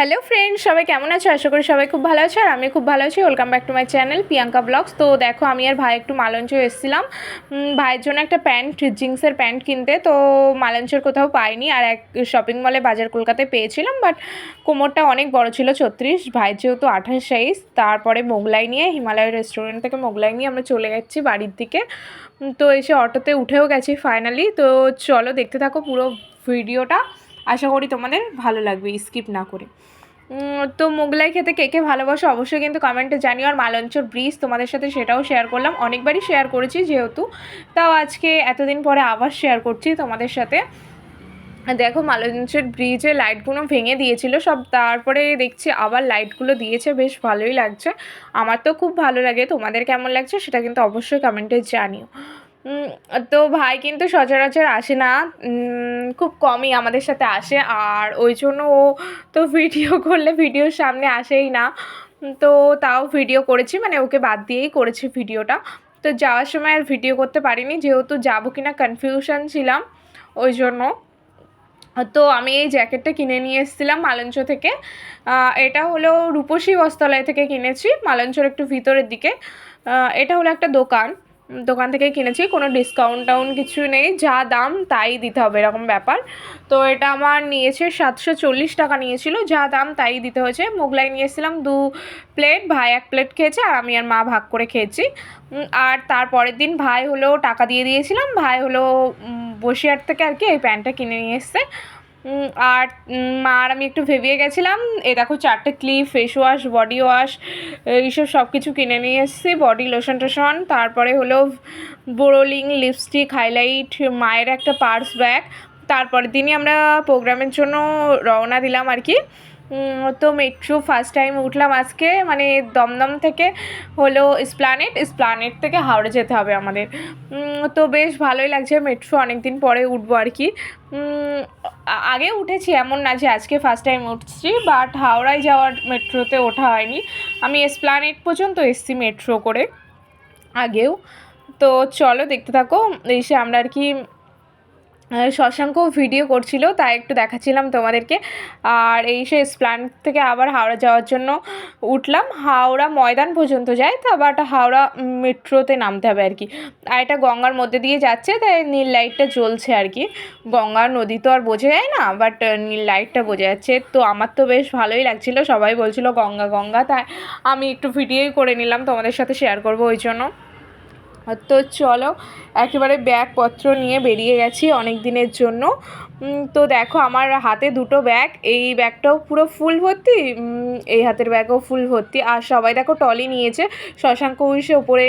Hello friend, সবাই কেমন আছো? আশা করি সবাই খুব ভালো আছে আর আমি খুব ভালো আছি। Welcome back to my channel Priyanka blogs তো দেখো, আমি আর ভাই একটু মালঞ্চ এসেছিলাম। ভাইয়ের জন্য একটা প্যান্ট, জিন্সের প্যান্ট কিনতে। তো মালঞ্চের কোথাও পাইনি আর এক শপিং মলে বাজার কলকাতায় পেয়েছিলাম বাট কোমরটা অনেক বড় ছিল, ছত্রিশ। ভাইয়ের যেহেতু আঠাশ সাইজ তারপরে মোগলাই নিয়ে, হিমালয় রেস্টুরেন্ট থেকে মোগলাই নিয়ে আমরা চলে যাচ্ছি বাড়ির দিকে। তো এসে অটোতে উঠেও গেছি ফাইনালি তো চলো দেখতে থাকো পুরো ভিডিওটা আশা করি তোমাদের ভালো লাগবে স্কিপ না করে। তো মোগলাই খেতে কে কে ভালোবাসো অবশ্যই কিন্তু কমেন্টে জানিও। আর মালঞ্চর ব্রিজ তোমাদের সাথে সেটাও শেয়ার করলাম। অনেকবারই শেয়ার করেছি যেহেতু। তাও আজকে এতদিন পরে আবার শেয়ার করছি তোমাদের সাথে। দেখো মালঞ্চের ব্রিজে লাইটগুলো ভেঙে দিয়েছিল সব, তারপরে দেখছি আবার লাইটগুলো দিয়েছে, বেশ ভালোই লাগছে। আমার তো খুব ভালো লাগে, তোমাদের কেমন লাগছে সেটা কিন্তু অবশ্যই কমেন্টে জানিও। তো ভাই কিন্তু সচরাচর আসে না। খুব কমই আমাদের সাথে আসে। আর ওই জন্য ও তো ভিডিও করলে ভিডিওর সামনে আসেই না। তো তাও ভিডিও করেছি মানে ওকে বাদ দিয়েই করেছি ভিডিওটা। তো যাওয়ার সময় আর ভিডিও করতে পারিনি, যেহেতু যাব কিনা কনফিউশন ছিলাম, ওই জন্য। তো আমি এই জ্যাকেটটা কিনে নিয়ে এসেছিলাম মালঞ্চ থেকে। এটা হলো রূপসী বস্ত্রালয় থেকে কিনেছি, মালঞ্চর একটু ভিতরের দিকে। এটা হলো একটা দোকান। দোকান থেকে কিনেছি, কোনো ডিসকাউন্ট টাউন কিছু নেই, যা দাম তাই দিতে হবে এরকম ব্যাপার। তো এটা আমার নিয়েছে সাতশো চল্লিশ টাকা নিয়েছিল, যা দাম তাই দিতে হয়েছে। মোগলাই নিয়ে এসেছিলাম দু প্লেট ভাই এক প্লেট খেয়েছে আর আমি আর মা ভাগ করে খেয়েছি। আর তারপরের দিন ভাই হলো টাকা দিয়ে দিয়েছিলাম, ভাই হলো বসিরহাট থেকে আর কি এই প্যান্টটা কিনে নিয়ে এসছে। আর আর আমি একটু ভেবিয়ে গেছিলাম, এ দেখো চারটে clip face wash body wash এইসব সব কিছু কিনে নিয়ে এসেছি বডি লোশন টোশন, তারপরে হলো বোরোলিং লিপস্টিক হাইলাইট মায়ের একটা পার্স ব্যাগ তারপরের দিনই আমরা প্রোগ্রামের জন্য রওনা দিলাম আর কি। তো মেট্রো ফার্স্ট টাইম উঠলাম আজকে মানে দমদম থেকে হলো স্প্লানেট স্প্লানেট থেকে হাওড়া যেতে হবে আমাদের। তো বেশ ভালোই লাগছে মেট্রো অনেক দিন পরে উঠবো আর কি। আগে উঠেছি এমন না যে আজকে ফার্স্ট টাইম উঠছি বাট হাওড়ায় যাওয়ার মেট্রোতে ওঠা হয়নি। আমি এসপ্লানেট পর্যন্ত এসছি মেট্রো করে আগেও। তো চলো দেখতে থাকো, এসে আমরা আর কি শশাঙ্ক ভিডিও করছিল, তাই একটু দেখাচ্ছিলাম তোমাদেরকে। আর এই সে স্প্লান থেকে আবার হাওড়া যাওয়ার জন্য উঠলাম। হাওড়া ময়দান পর্যন্ত যায়, তো আবার হাওড়া মেট্রোতে নামতে হবে আর কি। আর এটা গঙ্গার মধ্যে দিয়ে যাচ্ছে, তাই নীল লাইটটা জ্বলছে আর কি। গঙ্গা নদী তো আর বোঝা যায় না বাট নীল লাইটটা বোঝা যাচ্ছে। তো আমার তো বেশ ভালোই লাগছিল, সবাই বলছিল গঙ্গা গঙ্গা, তাই আমি একটু ভিডিওই করে নিলাম, তোমাদের সাথে শেয়ার করব ওই জন্য। তো চলো, একেবারে ব্যাগপত্র নিয়ে বেরিয়ে গেছি অনেক দিনের জন্য। তো দেখো আমার হাতে দুটো ব্যাগ, এই ব্যাগটাও পুরো ফুল ভর্তি এই হাতের ব্যাগও ফুল ভর্তি। আর সবাই দেখো টলি নিয়েছে, শশাঙ্ক উইসে ওপরে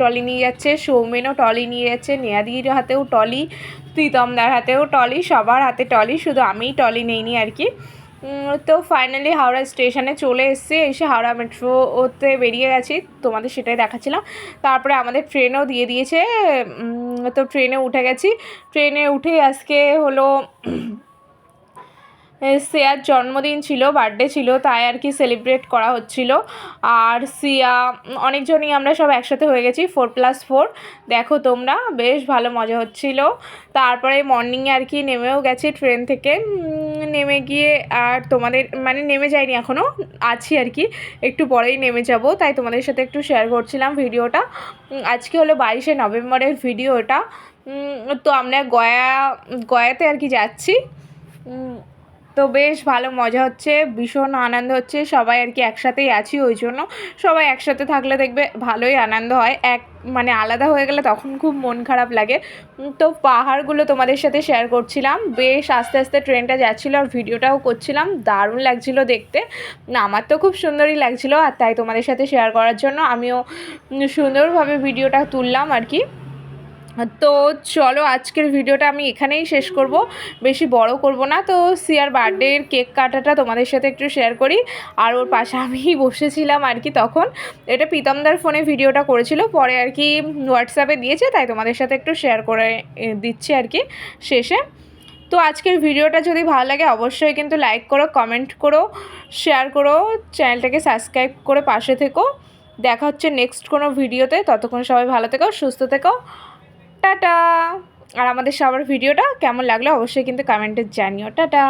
টলি নিয়ে যাচ্ছে, সৌমেনও টলি নিয়ে যাচ্ছে নেয়াদির হাতেও টলি প্রীতমদার হাতেও টলি, সবার হাতে টলি, শুধু আমিই টলি নেইনি আর কি। তো ফাইনালি হাওড়া স্টেশনে চলে এসেছি। এসে হাওড়া মেট্রোতে বেরিয়ে গেছি, তোমাদের সেটাই দেখাচ্ছিলাম। তারপরে আমাদের ট্রেনও দিয়ে দিয়েছে। তো ট্রেনে উঠে গেছি। ট্রেনে উঠে আজকে হলো সিয়ার জন্মদিন ছিল বার্থডে ছিল, তাই আর কি সেলিব্রেট করা হচ্ছিল। আর সিয়া, অনেকজনই আমরা সব একসাথে হয়ে গেছি ফোর প্লাস ফোর দেখো তোমরা, বেশ ভালো মজা হচ্ছিল। তারপরে মর্নিংয়ে আর কি নেমেও গেছি ট্রেন থেকে। নেমে গিয়ে আর তোমাদের মানে নেমে যাইনি এখনও আছি আর কি। একটু পরেই নেমে যাব, তাই তোমাদের সাথে একটু শেয়ার করছিলাম ভিডিওটা। আজকে হলো বাইশে নভেম্বরের ভিডিও এটা। তো আমরা গয়া, গয়াতে আর কি যাচ্ছি। তো বেশ ভালো মজা হচ্ছে, ভীষণ আনন্দ হচ্ছে, সবাই আর কি একসাথেই আছি ওই জন্য। সবাই একসাথে থাকলে দেখবে ভালোই আনন্দ হয়। এক মানে আলাদা হয়ে গেলে তখন খুব মন খারাপ লাগে। তো পাহাড়গুলো তোমাদের সাথে শেয়ার করছিলাম। বেশ আস্তে আস্তে ট্রেনটা যাচ্ছিল আর ভিডিওটাও করছিলাম। দারুণ লাগছিল দেখতে। আমার তো খুব সুন্দরই লাগছিল আর তাই তোমাদের সাথে শেয়ার করার জন্য আমিও সুন্দরভাবে ভিডিওটা তুললাম আর কি। তো চলো আজকের ভিডিওটা আমি এখানেই শেষ করব। বেশি বড় করব না। তো সিয়ার বার্থডের কেক কাটাটা তোমাদের সাথে একটু শেয়ার করি। আর ওর পাশে আমি বসেছিলাম আর কি তখন। এটা প্রীতমদার ফোনে ভিডিওটা করেছিল। পরে আর কি হোয়াটসঅ্যাপে দিয়েছে। তাই তোমাদের সাথে একটু শেয়ার করে দিচ্ছি আর কি শেষে। তো আজকের ভিডিওটা যদি ভালো লাগে, অবশ্যই কিন্তু লাইক করো কমেন্ট করো শেয়ার করো চ্যানেলটাকে সাবস্ক্রাইব করে পাশে থেকো। দেখা হচ্ছে নেক্সট কোনো ভিডিওতে ততক্ষণ সবাই ভালো থেকো, সুস্থ থেকো। টাটা। আর আমাদের সবার ভিডিওটা কেমন লাগল অবশ্যই কিন্তু কমেন্টে জানিও। টাটা।